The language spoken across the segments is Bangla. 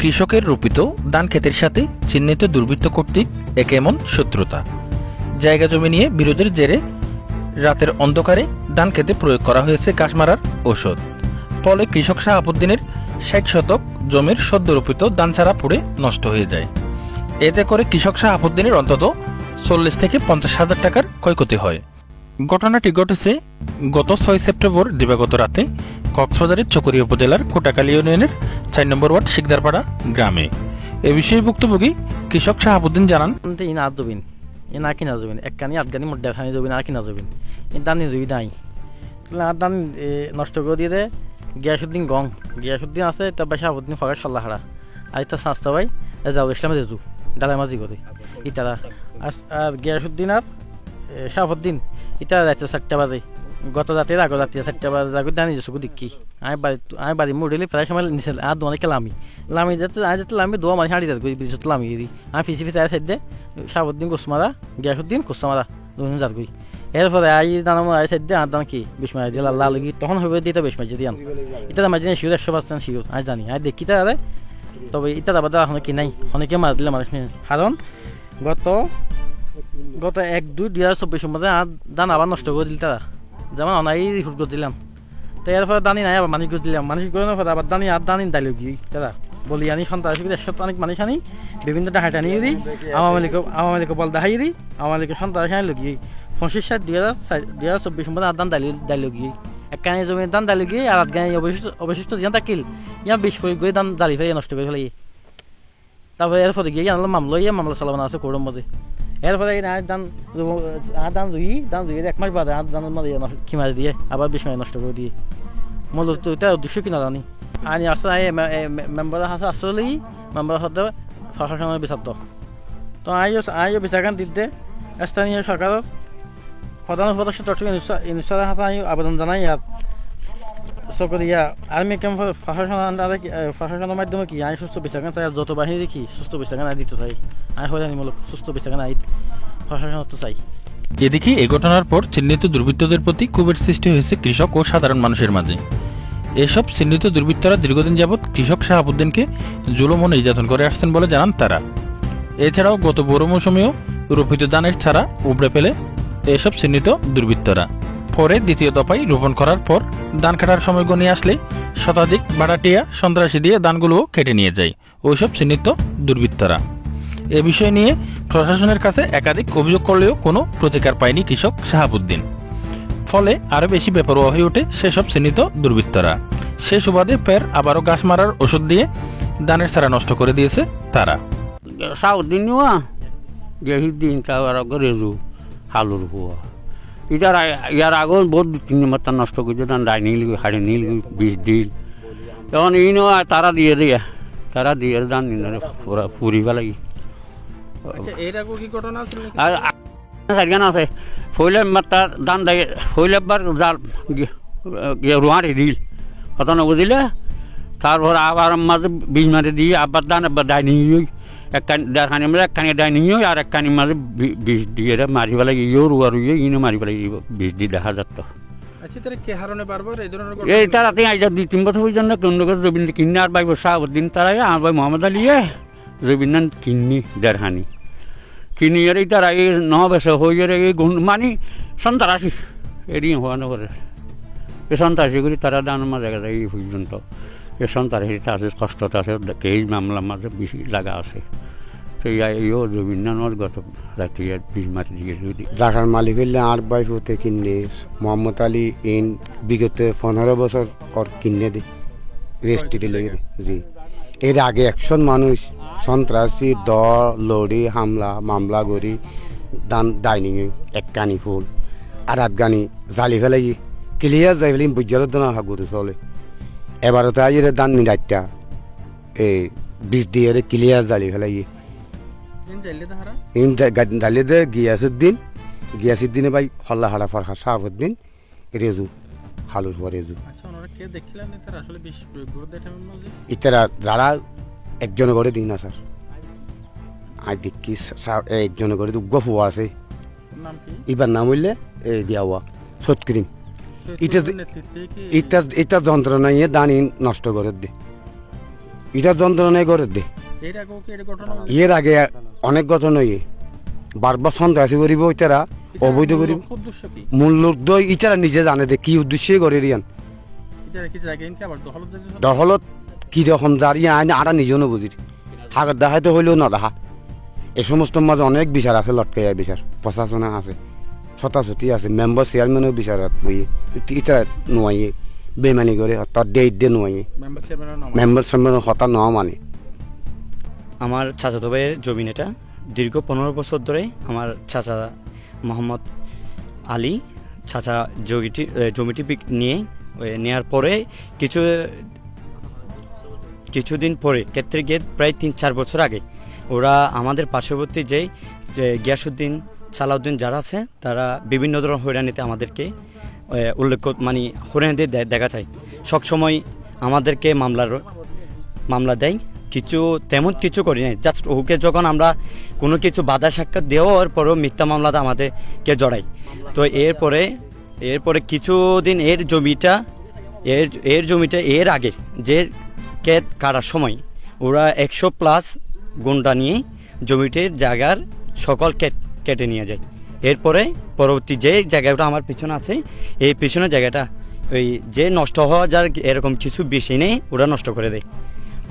কৃষকের রোপিত ধান ক্ষেতের সাথে চিহ্নিত দুর্বৃত্ত কর্তৃক এক এমন শত্রুতা। জায়গা জমি নিয়ে বিরোধের জেরে রাতের অন্ধকারে ধান খেতে প্রয়োগ করা হয়েছে গাছ মারার ঔষধ। ফলে কৃষক শাহাবুদ্দিনের ষাট শতক জমির সদ্যরোপিত ধান ছাড়া পুড়ে নষ্ট হয়ে যায়। এতে করে কৃষক শাহাবুদ্দিনের অন্তত চল্লিশ থেকে পঞ্চাশ হাজার টাকার ক্ষয়ক্ষতি হয়। ঘটনাটি ঘটেছে গত ছয় সেপ্টেম্বর দিবাগত রাতে কক্সবাজারের চকরিয়া উপজেলার কোটাকালী ইউনিয়নের চার নম্বর ওয়ার্ড শিকদারপাড়া গ্রামে। এ বিষয়ে ভুক্তভোগী কৃষক শাহাবুদ্দিন জানান ইনা আর জবিন ইনা কিনা জবিন একখানি আটগানি মোট দেড়খানি জবিন আর কিনা জবিন এই দানি জবি নাই। আর দান নষ্ট করে দিয়ে দে, গিয়াসুদ্দিন গং, গিয়াসুদ্দিন আছে তার বাসা আবুদ্দিন ফগার সাল্লাহ হারা আর ইতা সাস্তা ভাই যাও ইসলামে যেতু ডালাই মাঝি করে, ইতারা। আর আর গিয়াসুদ্দিন আর শাহাবুদ্দিন ইতা রাত্রে চারটা বাজে। গত রাতের আগত রাত্রে চারটা বাজে যাগুর দানি যেসু দেখি আমি বাড়ি আমি বাড়ি মুড়িলে প্রায় সময় নিচে আর দোয়ানে লামি। লামি যেতে আজ যেতে লামি দোয়া মারি হাঁড়ি যাতে বিদ্যুৎ লামি দি। আমি পিছি পিছি আয় সাইড শাহাবুদ্দিন কুসমারা গিয়াসুদ্দিন কুসমারা দুজন যাত করি এরপরে আই দানা আই সাইড দে আর দান কি বিশ মারি দিয়ে। লাল লাগি তখন হবে দিতে বেশ মাঝে দিয়ান এটা মাঝে শিওর একশো পার্সেন্ট শিওর আমি জানি। আমি দেখি তারে তবে এটা আবার এখন কি নাই? অনেকে মার দিলে মানুষ। কারণ গত গত এক, দুই দুই হাজার চব্বিশের মধ্যে দান আবার নষ্ট করে দিল তারা। যেমন অনাই রিপোর্ট করে দিলাম। তো এর ফলে দানি নাই, আবার মানুষ করে দিলাম। মানুষ করে ফলে আবার দানি আর দানি দাইল কি তারা? বলি আনি হিসেবে একশো অনেক মানুষ আনি, বিভিন্ন ডাহাই টানি দিই আওয়ামী লীগ আওয়ামী লীগ বল দেখাই দিই আওয়ামী লীগের সন্তান হিসেবে লগিয়ে পঁচিশ সাত, দুই হাজার দুই হাজার চব্বিশ মধ্যে আর দান দাইল দাইল গিয়ে এক কানি জমির দান দাইল গিয়ে আর আট গানি অবশিষ্ট অবশিষ্ট যিনি থাকিল ইয়া বিশ করে গিয়ে দান দালি ফেলে নষ্ট করে ফেলে তারপরে এর ফলে গিয়ে মামলা ইয়ে মামলা চালাবানো আছে কোর্টের মধ্যে এরপরে আর দান আর দান দুই দান দুই এক মাস বাদে আর দান মারি দিয়ে আবার বিশ নষ্ট করে দিয়ে। মূলত এটা উদ্দেশ্য কিনা জানি। আনি আসলে মেম্বার আছে আসলে মেম্বার হতে তো আইও আইও বিচারকান দিতে স্থানীয় সরকারের প্রধান উপদেষ্টা ডক্টর ইনসার আবেদন জানাই আর চকরিয়া আর্মি ক্যাম্প কি- এ, প্রশাসনের মাধ্যমে কি আই সুস্থ বিচারকান চাই যত বাহিনী দেখি সুস্থ বিচারকান আই দিতে চাই। আই হয়রানিমূলক সুস্থ বিচারকান আই প্রশাসন তো চাই। এদিকে এই ঘটনার পর চিহ্নিত দুর্বৃত্তদের প্রতি ক্ষোভের সৃষ্টি হয়েছে কৃষক ও সাধারণ মানুষের মাঝে। এসব চিহ্নিত দুর্বৃত্তরা দীর্ঘদিন যাবৎ কৃষক শাহাবুদ্দিনকে জুলুম ও নির্যাতন করে আসছেন বলে জানান তারা। এছাড়াও গত বড় মৌসুমেও রোপিত ধানের ছাড়া উবড়ে ফেলে এসব চিহ্নিত দুর্বৃত্তরা। পরে দ্বিতীয় দফায় রোপণ করার পর ধান কাটার সময় গনিয়ে আসলে শতাধিক ভাড়াটিয়া সন্ত্রাসী দিয়ে ধানগুলোও কেটে নিয়ে যায়। ওইসব চিহ্নিত দুর্বৃত্তরা। এ বিষয় নিয়ে প্রশাসনের কাছে একাধিক অভিযোগ করলেও কোনো প্রতিকার পায়নি কৃষক শাহাবুদ্দিন। ফলে আরও বেশি বেপরোয়া হয়ে ওঠে সেসব চিহ্নিত দুর্বৃত্তরা। সে সুবাদে ফের আবারও গাছ মারার ওষুধ দিয়ে ধানের চারা নষ্ট করে দিয়েছে তারা। সাউদ্দিন গেহিদ্দিন তারপর রেজু হালুর হুয়া। ইটার আ- ইয়ার আগেও বহুত দু তিন মাত্রা নষ্ট করছে তার ডাই নীল হাড়ি নীল বিষ দিল তখন ই নেওয়া তারা দিয়ে দিয়ে তারা দিয়ে দান নিলে পুরা পুরি পেলাই আর সাইডখান আছে ফইলে মাত্রা দান দেয় ফইলে বার জাল রুহারি দিল কত নবুদিলে তারপর আবার মাঝে বীজ মারি দিয়ে আবার দান এক কানি দেড়খানি মাঝে এক আর এক কানি মাঝে বি- বীজ দিয়ে মারি পেলাই ইয়েও রুয়া রুইয়ে ইনো মারি পেলাই বীজ দিয়ে দেখা যাত এই তারাতে আইজা দুই তিন বছর পর্যন্ত কোন জবিন কিনে আর ভাই শাহাবুদ্দিন তারাই আর ভাই মোহাম্মদ আলিয়ে জবিন কিনি দেড়খানি কিনি এর তারা এই ন বেসে হয়ে এই গুণ মানি সন্তারাশি এড়িয়ে হওয়া নগরে এ সন্ত্রাসী করি তারা দান মাঝে গেছে এই পর্যন্ত এ সন্ত্রাসীতে আছে কষ্টতে আছে কেই মামলার মাঝে বেশি লাগা আছে। সেই এইও জমিন নানোর গত রাত্রি বিষ দিয়ে যদি জাকার মালিক হইলে আট বাই হতে কিনে মোহাম্মদ আলী ইন বিগত পনেরো বছর ওর কিনে দে রেস্ট্রি লই জি। এর আগে একশন মানুষ সন্ত্রাসী দ লড়ি, হামলা, মামলা করি, দান, ডাইনিং এক কানি ফুল, আর আধ গানি জালি ফেলাই ক্লিয়ার যাই ফেলি বুঝার দনা হাগুরু চলে। এবারও তো আইরে দান নি মিরাইটা এই বিষ দিয়ে ক্লিয়ার জালি ফেলাই ইন ডালে দে গিয়াসুদ্দিন গিয়াসুদ্দিনে ভাই হল্লা হারা ফারহা শাহাবুদ্দিন রেজু হালুর হওয়া রেজু। ইতারা যারা একজনে করে দিন না স্যার আই দেখি একজনে করে উগ্র ফুয়া আছে। ইবার নাম হইলে এই দিয়াওয়া সৎকরিম ইটা ইটা ইটা যন্ত্রণা নিয়ে দানি নষ্ট করে দে। এটা যন্ত্রণায় করে দে। এর আগে অনেক ঘটনা ইয়ে বারবার সন্ত্রাসী করিব ইতারা অবৈধ করিব। মূল্য দই ইতারা নিজে জানে দে কি উদ্দেশ্যে করে রিয়ান। এটা দহলত কি রকম দাঁড়িয়ে আইন আরা নিজেও নবুজির হাগর দেখাইতে হইলেও না দেখা। এই সমস্ত মাঝে অনেক বিচার আছে লটকাইয়া বিচার। প্রশাসনে আছে। ছতাছতি আছে মেম্বার চেয়ারম্যানও বিচার বইয়ে ইতারা নোয়াইয়ে বেমানি করে তার ডেট দিয়ে নোয়াইয়ে মেম্বার চেয়ারম্যানের চেয়ারম্যান হতা নোয়া মানে আমার চাচাতো ভাইয়ের জমিন এটা দীর্ঘ পনেরো বছর ধরে আমার চাচা মোহাম্মদ আলী চাচা জমিটি জমিটি নিয়ে নেওয়ার পরে কিছু কিছুদিন পরে ক্ষেত্রে গিয়ে প্রায় তিন চার বছর আগে। ওরা আমাদের পার্শ্ববর্তী যেই যে গিয়াসুদ্দিন সালাউদ্দিন যারা আছে, তারা বিভিন্ন ধরনের হয়রানিতে আমাদেরকে উল্লেখ মানে হয়রানিতে দেখা যায়। সবসময় আমাদেরকে মামলার, মামলা দেয়। কিছু, তেমন কিছু করি নাই। জাস্ট ওকে যখন আমরা কোনো কিছু বাধা সাক্ষাৎ দেওয়ার পরেও মিথ্যা মামলাতে আমাদেরকে জড়াই। তো এরপরে এরপরে কিছুদিন এর জমিটা, এর এর জমিটা এর আগে যে কেট কাটার সময় ওরা একশো প্লাস গুন্ডা নিয়ে জমিটির জায়গার সকল কেট কেটে নিয়ে যায়। এরপরে পরবর্তী যে জায়গাটা আমার পিছনে আছে এই পিছনের জায়গাটা ওই যে নষ্ট হওয়া যার এরকম কিছু বেশি নেই ওরা নষ্ট করে দেয়।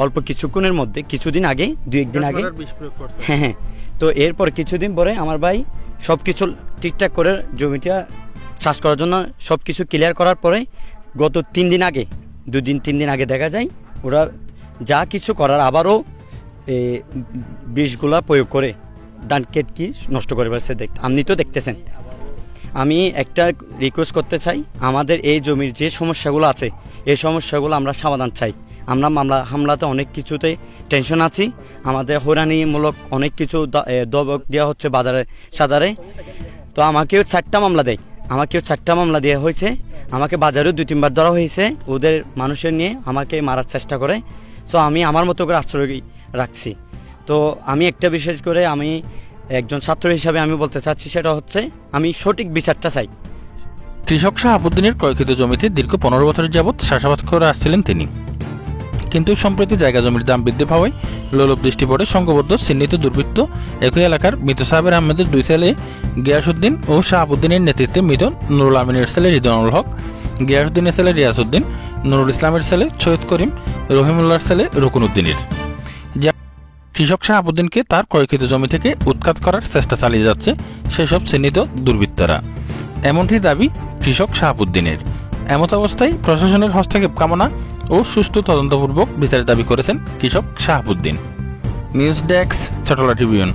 অল্প কিছুক্ষণের মধ্যে কিছুদিন আগে দু একদিন আগে। বিষ হ্যাঁ। হ্যাঁ তো এরপর কিছুদিন পরে আমার ভাই সব কিছু ঠিকঠাক করে জমিটা চাষ করার জন্য সব কিছু ক্লিয়ার করার পরে গত তিন দিন আগে দুদিন তিন দিন আগে দেখা যায় ওরা যা কিছু করার আবারও বিষগুলা প্রয়োগ করে। ধান কেট কি নষ্ট করে ফেলছে দেখ আপনি তো দেখতেছেন। আমি একটা রিকোয়েস্ট করতে চাই, আমাদের এই জমির যে সমস্যাগুলো আছে, এই সমস্যাগুলো আমরা সমাধান চাই। আমরা মামলা, হামলাতে অনেক কিছুতে টেনশন আছি, আমাদের হয়রানিমূলক অনেক কিছু দবক দেওয়া হচ্ছে বাজারে, সাজারে। তো আমাকেও চারটা মামলা দেয়। আমাকেও চারটা মামলা দেওয়া হয়েছে। আমাকে বাজারেও দুই তিনবার ধরা হয়েছে। ওদের মানুষের নিয়ে আমাকে মারার চেষ্টা করে। সো আমি আমার মতো করে আশ্রয় রাখছি। তো আমি একটা বিশেষ করে আমি একজন ছাত্র হিসাবে আমি বলতে চাচ্ছি, সেটা হচ্ছে আমি সঠিক বিচারটা চাই। কৃষক শাহাবুদ্দিনের ক্রয়কৃত জমিতে দীর্ঘ পনেরো বছর যাবৎ চাষাবাদ করে আসছিলেন তিনি। কিন্তু সম্প্রতি জায়গা জমির দাম বৃদ্ধি পাওয়ায় লোলভ দৃষ্টি পড়ে সংঘবদ্ধ, চিহ্নিত, দুর্বৃত্ত একই এলাকার মৃত সাহেবের আহমেদের দুই ছেলে গিয়াসুদ্দিন ও শাহাবুদ্দিনের নেতৃত্বে মৃত নুরুল আমিনের ছেলে রিদনুল হক গিয়াসুদ্দিনের ছেলে রিয়াসুদ্দিন নুরুল ইসলামের ছেলে সৈয়দ করিম, রহিমুল্লাহর ছেলে রুকনউদ্দিনের যা- কৃষক শাহাবুদ্দিনকে তার ক্রয়কৃত জমি থেকে উৎখাত করার চেষ্টা চালিয়ে যাচ্ছে সেসব চিহ্নিত দুর্বৃত্তরা। এমনটি দাবি কৃষক শাহাবুদ্দিনের। এমত অবস্থায় প্রশাসনের হস্তক্ষেপ কামনা ও সুষ্ঠু তদন্তপূর্বক বিচার দাবি করেছেন কৃষক Shahabuddin. News desk Chatla Tribune.